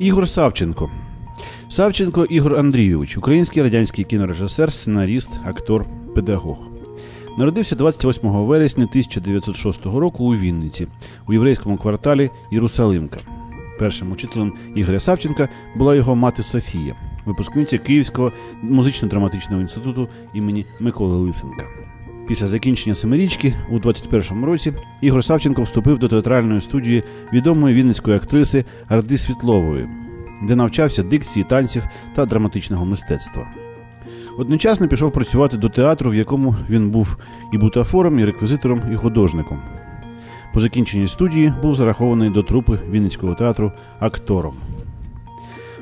Ігор Савченко. Савченко Ігор Андрійович, український радянський кінорежисер, сценаріст, актор, педагог. Народився 28 вересня 1906 року у Вінниці, у єврейському кварталі Єрусалимка. Першим учителем Ігоря Савченка була його мати Софія, випускниця Київського музично-драматичного інституту імені Миколи Лисенка. Після закінчення семирічки у 21-му році Ігор Савченко вступив до театральної студії відомої вінницької актриси Арди Світлової, де навчався дикції, танців та драматичного мистецтва. Одночасно пішов працювати до театру, в якому він був і бутафором, і реквізитором, і художником. По закінченні студії був зарахований до трупи Вінницького театру актором.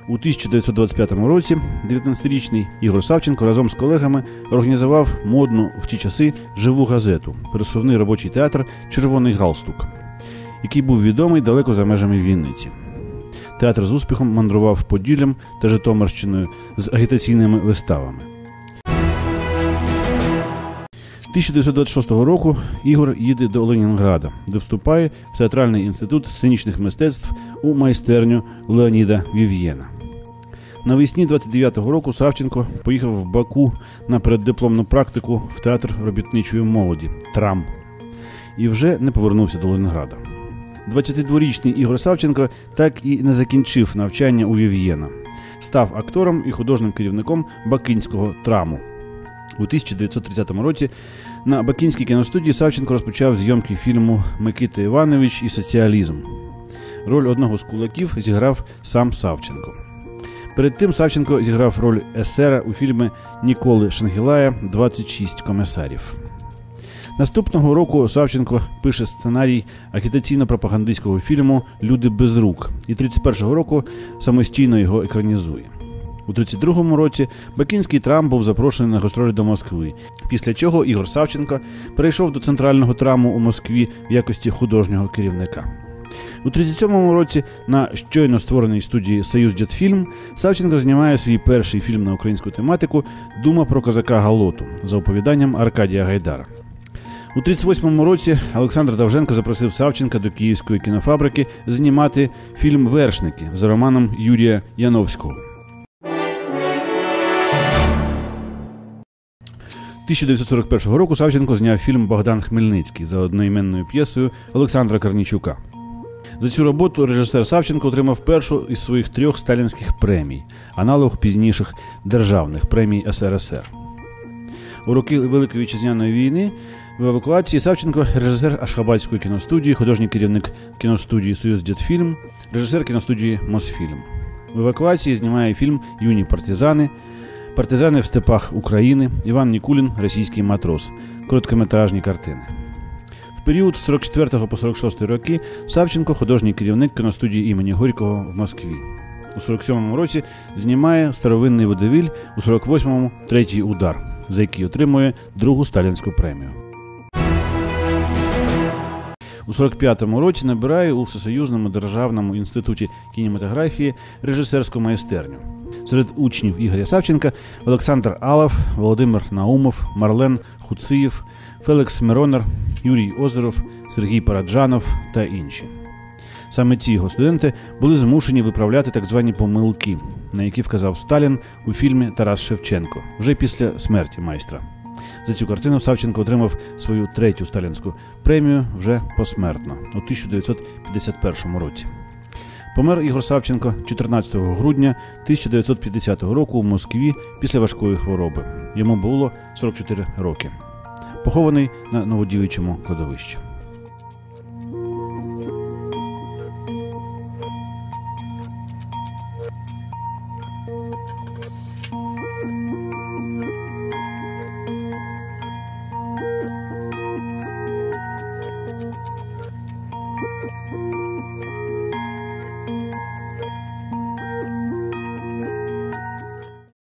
У 1925 році 19-річний Ігор Савченко разом з колегами організував модну в ті часи живу газету пересувний робочий театр Червоний галстук, який був відомий далеко за межами Вінниці. Театр з успіхом мандрував Поділлям та Житомирщиною з агітаційними виставами. 1926 року Ігор їде до Ленінграда, де вступає в театральний інститут сценічних мистецтв у майстерню Леоніда Вів'єна. Навесні 29-го року Савченко поїхав в Баку на переддипломну практику в театр робітничої молоді Трам і вже не повернувся до Ленінграда. 22-річний Ігор Савченко так і не закінчив навчання у Вів'єна. Став актором і художним керівником Бакинського траму. У 1930 році на Бакінській кіностудії Савченко розпочав зйомки фільму Микита Іванович і соціалізм. Роль одного з кулаків зіграв сам Савченко. Перед тим Савченко зіграв роль есера у фільмі Ніколи Шангілая 26 комісарів. Наступного року Савченко пише сценарій агітаційно-пропагандистського фільму Люди без рук і 31-го року самостійно його екранізує. У 32-му році Бакінський трам був запрошений на гастролі до Москви, після чого Ігор Савченко перейшов до центрального траму у Москві в якості художнього керівника. У 37-му році на щойно створеній студії Союз Дядфільм Савченко знімає свій перший фільм на українську тематику Дума про козака Галоту за оповіданням Аркадія Гайдара. У 38-му році Олександр Давженко запросив Савченка до Київської кінофабрики знімати фільм Вершники за романом Юрія Яновського. 1941 року Савченко зняв фільм Богдан Хмельницький за одноіменною п'єсою Олександра Карнічука. За цю роботу режисер Савченко отримав першу із своїх трьох сталінських премій, аналог пізніших державних премій СРСР. У роки Великої вітчизняної війни в евакуації Савченко режисер Ашхабадської кіностудії, художній керівник кіностудії Союз Дядфільм, режисер кіностудії Мосфільм. В евакуації знімає фільм Юні партизани, партизани в степах України, Іван Нікулін, російський матрос, короткометражні картини. Період з 44 по 46 роки Савченко художній керівник кіностудії імені Горького в Москві. У 47-му році знімає старовинний водевіль, у 48-му третій удар, за який отримує другу сталінську премію. У 45-му році набирає у Всесоюзному державному інституті кінематографії режисерську майстерню. Серед учнів Ігоря Савченка Олександр Алов, Володимир Наумов, Марлен Хуциєв, Феликс Миронер, Юрій Озеров, Сергій Параджанов та інші. Саме ці його студенти були змушені виправляти так звані помилки, на які вказав Сталін у фільмі Тарас Шевченко вже після смерті майстра. За цю картину Савченко отримав свою третю сталінську премію вже посмертно у 1951 році. Помер Ігор Савченко 14 грудня 1950 року в Москві після важкої хвороби. Йому було 44 роки. Похований на новодіючому кладовищі.